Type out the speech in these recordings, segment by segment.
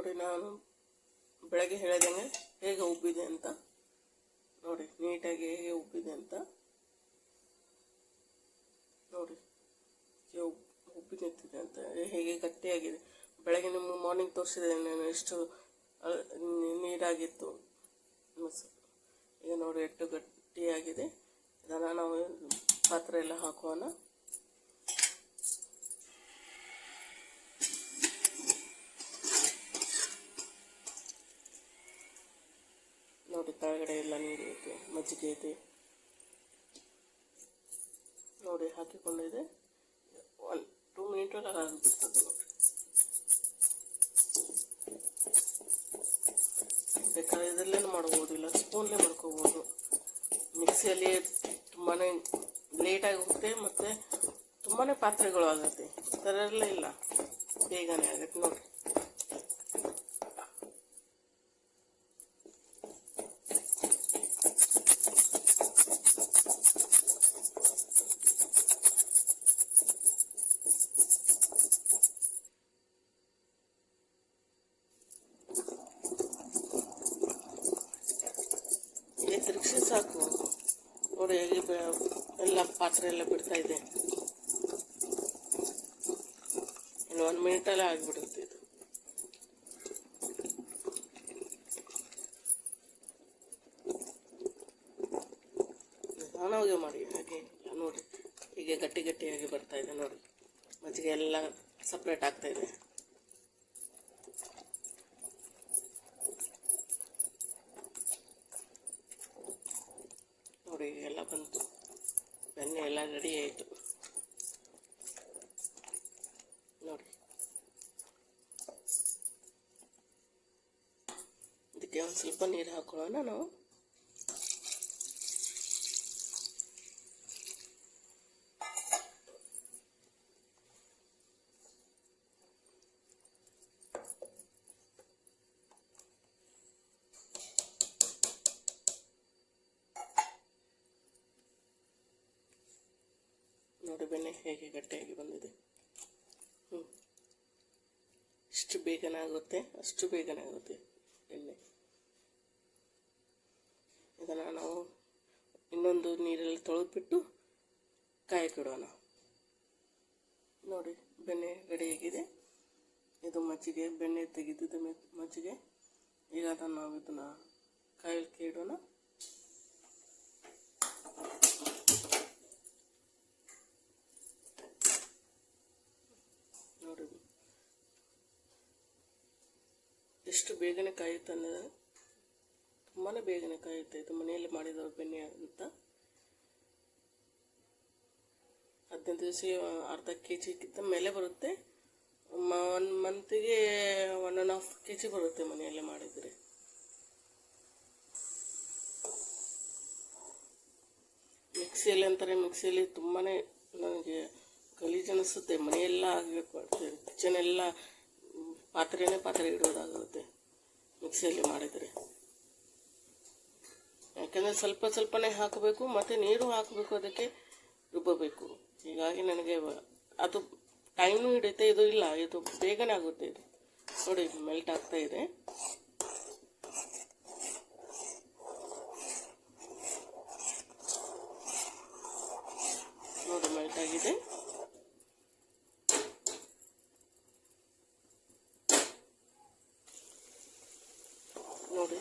ನೋಡಿ, ನಾನು ಬೆಳಗ್ಗೆ ಹೇಳಿದಂಗೆ ಹೇಗೆ ಉಬ್ಬಿದೆ ಅಂತ. ನೋಡಿ, ನೀಟಾಗಿ ಹೇಗೆ ಉಬ್ಬಿದೆ ಅಂತ. ನೋಡಿ ಉಬ್ಬಿ ನಿಂತಿದೆ ಅಂತ, ಹೇಗೆ ಗಟ್ಟಿಯಾಗಿದೆ. ಬೆಳಗ್ಗೆ ನಿಮ್ಮ ಮಾರ್ನಿಂಗ್ ತೋರಿಸಿದೆ ನಾನು ಎಷ್ಟು ನೀರಾಗಿತ್ತು. ಈಗ ನೋಡಿ, ಎಷ್ಟು ಗಟ್ಟಿಯಾಗಿದೆ. ಇದನ್ನು ನಾವು ಪಾತ್ರೆ ಎಲ್ಲ ಹಾಕೋಣ. ನೋಡಿ ಕೆಳಗಡೆ ಎಲ್ಲ ನೀರು ಐತೆ, ಮಜ್ಜಿಗೆ ಐತೆ. ನೋಡಿ, ಹಾಕಿಕೊಂಡಿದೆ. ಒನ್ ಟೂ ಮಿನಿಟಲ್ಲಿ ಆಗಿಬಿಡ್ತದೆ ನೋಡಿ. ಬೇಕಾದ್ರೆ ಇದರಲ್ಲೇ ಮಾಡ್ಬೋದು, ಇಲ್ಲ ಸ್ಪೂನ್ಲೇ ಮಾಡ್ಕೋಬೋದು. ಮಿಕ್ಸಿಯಲ್ಲಿ ತುಂಬಾ ಲೇಟಾಗಿ ಹೋಗುತ್ತೆ ಮತ್ತು ತುಂಬಾ ಪಾತ್ರೆಗಳು ಆಗುತ್ತೆ. ಎಲ್ಲ ಇಲ್ಲ. ಬೇಗನೆ ಆಗುತ್ತೆ ನೋಡಿ ಹೀಗೆ ತಿರುಗಿಸಿ ಸಾಕು. ನೋಡಿ ಹೇಗೆ ಎಲ್ಲ ಪಾತ್ರೆ ಎಲ್ಲ ಬಿಡ್ತಾ ಇದೆ. ಇನ್ನು ಒಂದು ಮಿನಿಟಲ್ಲೇ ಆಗಿಬಿಡುತ್ತೆ ಇದು. ನಿಧಾನವಾಗಿ ಮಾಡಿ, ಹಾಗೆ ನೋಡಿ. ಹೀಗೆ ಗಟ್ಟಿ ಗಟ್ಟಿಯಾಗಿ ಬರ್ತಾ ಇದೆ, ನೋಡಿ. ಮಜ್ಜಿಗೆ ಎಲ್ಲ ಸಪ್ರೇಟ್ ಆಗ್ತಾ ಇದೆ. ನೋಡಿ ಎಲ್ಲ ಬಂತು. ಬೆಣ್ಣೆ ಎಲ್ಲ ರೆಡಿ ಆಯಿತು. ನೋಡಿ. ಇದಕ್ಕೆ ಒಂದು ಸ್ವಲ್ಪ ನೀರು ಹಾಕೊಳ್ಳೋಣ ನಾವು. ನೋಡಿ ಬೆಣ್ಣೆ ಹೇಗೆ ಗಟ್ಟಿಯಾಗಿ ಬಂದಿದೆ. ಹ್ಞೂ ಎಷ್ಟು ಬೇಗನೆ ಆಗುತ್ತೆ, ಅಷ್ಟು ಬೇಗನೆ ಆಗುತ್ತೆ ಎಣ್ಣೆ. ಇದನ್ನು ನಾವು ಇನ್ನೊಂದು ನೀರಲ್ಲಿ ತೊಳೆದ್ಬಿಟ್ಟು ಕಾಯಕ್ಕಿಡೋಣ ನೋಡಿ, ಬೆಣ್ಣೆ ರೆಡಿಯಾಗಿದೆ ಇದು ಮಜ್ಜಿಗೆ, ಬೆಣ್ಣೆ ತೆಗೆದಿದ್ದು ಮಜ್ಜಿಗೆ. ಈಗ ಅದನ್ನು ನಾವು ಇದನ್ನು ಕಾಯಲಿಕ್ಕೆ ಇಡೋಣ ನೋಡಿ ಎಷ್ಟು ಬೇಗನೆ ಕಾಯುತ್ತೆ ಅಂದರೆ ತುಂಬಾ ಬೇಗನೆ ಕಾಯುತ್ತೆ. ಇದು ಮನೆಯಲ್ಲಿ ಮಾಡಿದ ಬೆಣ್ಣೆ ಅಂತ. ಹದಿನೈದು ದಿವಸ ಅರ್ಧ ಕೆ ಜಿಗಿಂತ ಮೇಲೆ ಬರುತ್ತೆ. One ಮಂತಿಗೆ one and half K G ಬರುತ್ತೆ ಮನೆಯಲ್ಲೇ ಮಾಡಿದರೆ. ಮಿಕ್ಸಿಯಲ್ಲಿ ಅಂತಾರೆ, ಮಿಕ್ಸಿಯಲ್ಲಿ ತುಂಬಾ ನನಗೆ ಗಲೀಜು ಅನಿಸುತ್ತೆ. ಮನೆಯೆಲ್ಲ ಆಗಬೇಕು ಕಿಚನ್ ಎಲ್ಲ ಪಾತ್ರೆನೇ ಪಾತ್ರೆ ಇಡೋದಾಗುತ್ತೆ. ಮಿಕ್ಸಿಯಲ್ಲಿ ಮಾಡಿದರೆ. ಯಾಕಂದರೆ ಸ್ವಲ್ಪ ಸ್ವಲ್ಪನೇ ಹಾಕಬೇಕು, ಮತ್ತು ನೀರು ಹಾಕಬೇಕು, ಅದಕ್ಕೆ ರುಬ್ಬಬೇಕು. ಹೀಗಾಗಿ ನನಗೆ ಅದು ಟೈಮು ಹಿಡಿಯುತ್ತೆ, ಇದು ಇಲ್ಲ, ಇದು ಬೇಗನೆ ಆಗುತ್ತೆ ಇದು. ನೋಡಿ ಮೆಲ್ಟ್ ಆಗ್ತಾ ಇದೆ. ನೋಡಿ ಮೆಲ್ಟ್ ಆಗಿದೆ. ನೋಡಿ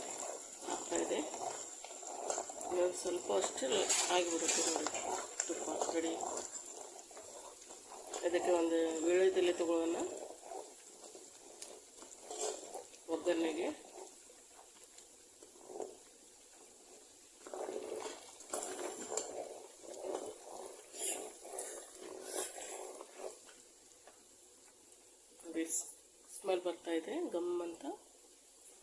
ಇದೆ. ಇನ್ನೊಂದು ಸ್ವಲ್ಪ ಅಷ್ಟೇ ಆಗಿಬಿಡುತ್ತೆ ನೋಡಿ. ತುಪ್ಪ ರೆಡಿ ಅದಕ್ಕೆ ಒಂದು ವೀಳ್ಯದಲ್ಲಿ ತಗೊಳ್ಳೋಣ. ಒಗ್ಗರಣೆಗೆ. ಸ್ಮೆಲ್ ಬರ್ತಾ ಇದೆ, ಗಮ್ ಅಂತ.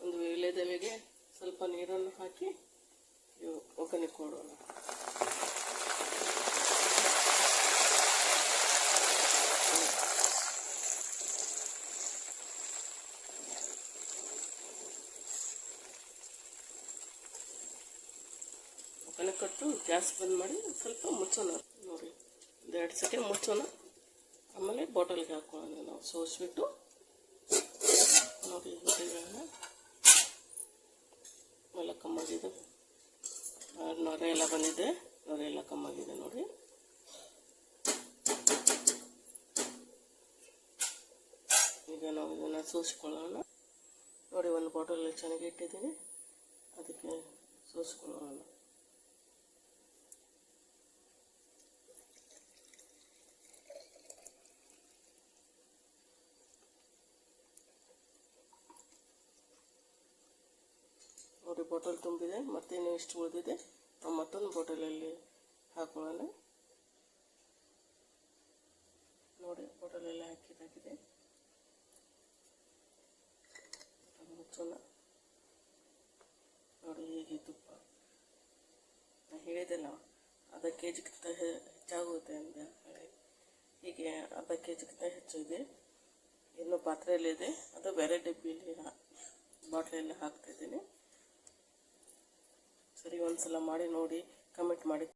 ಒಂದು ವೀಳ್ಯದೆಲೆಗೆ ಸ್ವಲ್ಪ ನೀರನ್ನು ಹಾಕಿ ಒಗ್ಗರಣೆ ಕೊಡೋಣ. ಒಗ್ಗರಣೆ ಕೊಟ್ಟು, ಗ್ಯಾಸ್ ಬಂದ್ ಮಾಡಿ ಸ್ವಲ್ಪ ಮುಚ್ಚೋಣ. ನೋಡಿ, ಒಂದು ಎರಡು ಸೆಕೆಂಡ್ ಮುಚ್ಚೋಣ. ಆಮೇಲೆ ಬಾಟಲ್ಗೆ ಹಾಕೊಳ್ಳೋಣ. ನಾವು ಸೋಸ್ಬಿಟ್ಟು ಕಮ್ಮಾಗಿದೆ. ನೊರೆ ಎಲ್ಲ ಬಂದಿದೆ. ನೊರೆ ಎಲ್ಲ ಕಮ್ಮಾಗಿದೆ ನೋಡಿ. ಈಗ ನಾವು ಇದನ್ನು ಸೋಸಿಕೊಳ್ಳೋಣ. ನೋಡಿ, ಒಂದು ಬಾಟಲ್ ಚೆನ್ನಾಗಿ ಇಟ್ಟಿದ್ದೀನಿ. ಅದಕ್ಕೆ ಸೋಸಿಕೊಳ್ಳೋಣ. ಬಾಟಲ್ ತುಂಬಿದೆ, ಮತ್ತೇನು ಎಷ್ಟು ಉಳಿದಿದೆ ಮತ್ತೊಂದು ಬಾಟಲಲ್ಲಿ ಹಾಕೊಳ್ಳೋಣ. ನೋಡಿ ಬಾಟಲಲ್ಲಿ ಹಾಕಿದಾಗಿದೆ. ಮುಚ್ಚೋಣ. ನೋಡಿ, ಹೇಗೆ ತುಪ್ಪ. ನಾನು ಹೇಳಿದೆಲ್ಲ ಅರ್ಧ ಕೆ ಜಿಗಿಂತ ಹೆಚ್ಚಾಗುತ್ತೆ ಅಂತ ಹೇಳಿ ಹೀಗೆ ಅರ್ಧ ಕೆ ಜಿಗಿಂತ ಹೆಚ್ಚು ಇದೆ. ಇನ್ನು ಪಾತ್ರೆಯಲ್ಲಿದೆ. ಅದು ಬೇರೆ ಡಬ್ಬಿಯಲ್ಲಿ ಬಾಟ್ಲಲ್ಲಿ ಹಾಕ್ತಾಯಿದ್ದೀನಿ ಸರಿ ಒಂದು ಸಲ ಮಾಡಿ ನೋಡಿ ಕಮೆಂಟ್ ಮಾಡಿ.